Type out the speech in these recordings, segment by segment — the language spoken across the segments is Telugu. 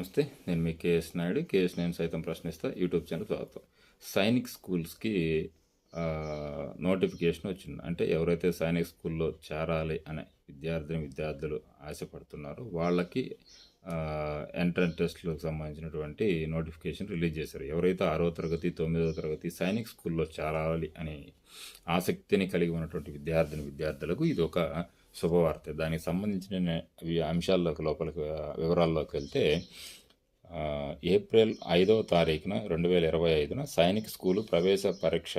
నమస్తే నేను మీ కేఎస్ నాయుడు. కేఎస్ నేను సైతం ప్రశ్నిస్తా. యూట్యూబ్ ఛానల్ స్వాగతం. సైనిక్ స్కూల్స్కి నోటిఫికేషన్ వచ్చింది. అంటే ఎవరైతే సైనిక్ స్కూల్లో చేరాలి అనే విద్యార్థిని విద్యార్థులు ఆశపడుతున్నారో వాళ్ళకి ఎంట్రన్స్ టెస్ట్లకు సంబంధించినటువంటి నోటిఫికేషన్ రిలీజ్ చేశారు. ఎవరైతే ఆరో తరగతి తొమ్మిదవ తరగతి సైనిక్ స్కూల్లో చేరాలి అని ఆసక్తిని కలిగి ఉన్నటువంటి విద్యార్థిని విద్యార్థులకు ఇది ఒక శుభవార్త. దానికి సంబంధించిన అంశాల్లోకి లోపలికి వివరాల్లోకి వెళ్తే ఏప్రిల్ ఐదవ తారీఖున రెండు వేల ఇరవై ఐదున సైనిక స్కూలు ప్రవేశ పరీక్ష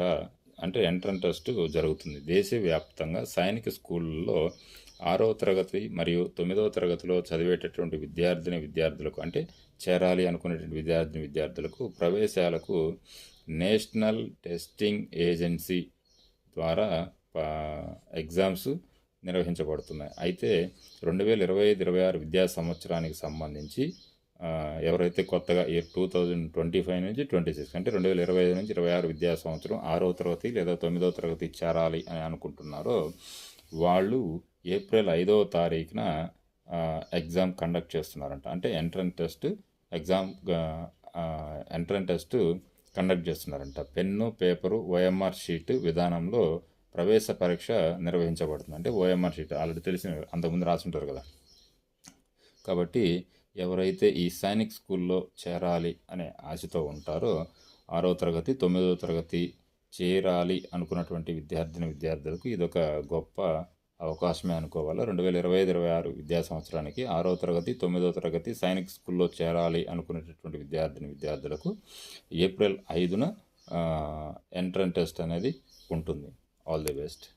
అంటే ఎంట్రన్ టెస్ట్ జరుగుతుంది. దేశవ్యాప్తంగా సైనిక స్కూల్లో ఆరవ తరగతి మరియు తొమ్మిదవ తరగతిలో చదివేటటువంటి విద్యార్థిని విద్యార్థులకు అంటే చేరాలి అనుకునేటువంటి విద్యార్థిని విద్యార్థులకు ప్రవేశాలకు నేషనల్ టెస్టింగ్ ఏజెన్సీ ద్వారా ఎగ్జామ్స్ నిర్వహించబడుతున్నాయి. అయితే రెండు వేల ఇరవై ఐదు ఇరవై ఆరు విద్యా సంవత్సరానికి సంబంధించి ఎవరైతే కొత్తగా year two thousand twenty five నుంచి ట్వంటీ సిక్స్ అంటే రెండు వేల ఇరవై ఐదు నుంచి ఇరవై ఆరు విద్యా సంవత్సరం ఆరో తరగతి లేదా తొమ్మిదో తరగతి చేరాలి అని అనుకుంటున్నారో వాళ్ళు ఏప్రిల్ ఐదవ తారీఖున ఎగ్జామ్ కండక్ట్ చేస్తున్నారంట. అంటే entrance test exam entrance test conduct చేస్తున్నారంట. పెన్ను పేపరు ఓఎంఆర్ షీట్ విధానంలో ప్రవేశ పరీక్ష నిర్వహించబడుతుంది. అంటే ఓఎంఆర్ షీట్ ఆల్రెడీ తెలిసిన అంతకుముందు రాసుంటారు కదా. కాబట్టి ఎవరైతే ఈ సైనిక్ స్కూల్లో చేరాలి అనే ఆశతో ఉంటారో ఆరో తరగతి తొమ్మిదవ తరగతి చేరాలి అనుకున్నటువంటి విద్యార్థిని విద్యార్థులకు ఇదొక గొప్ప అవకాశమే అనుకోవాలి. రెండు వేల ఇరవై ఐదు ఇరవై ఆరు విద్యా సంవత్సరానికి ఆరో తరగతి తొమ్మిదో తరగతి సైనిక్ స్కూల్లో చేరాలి అనుకునేటటువంటి విద్యార్థిని విద్యార్థులకు ఏప్రిల్ ఐదున ఎంట్రన్ టెస్ట్ అనేది ఉంటుంది. all the best.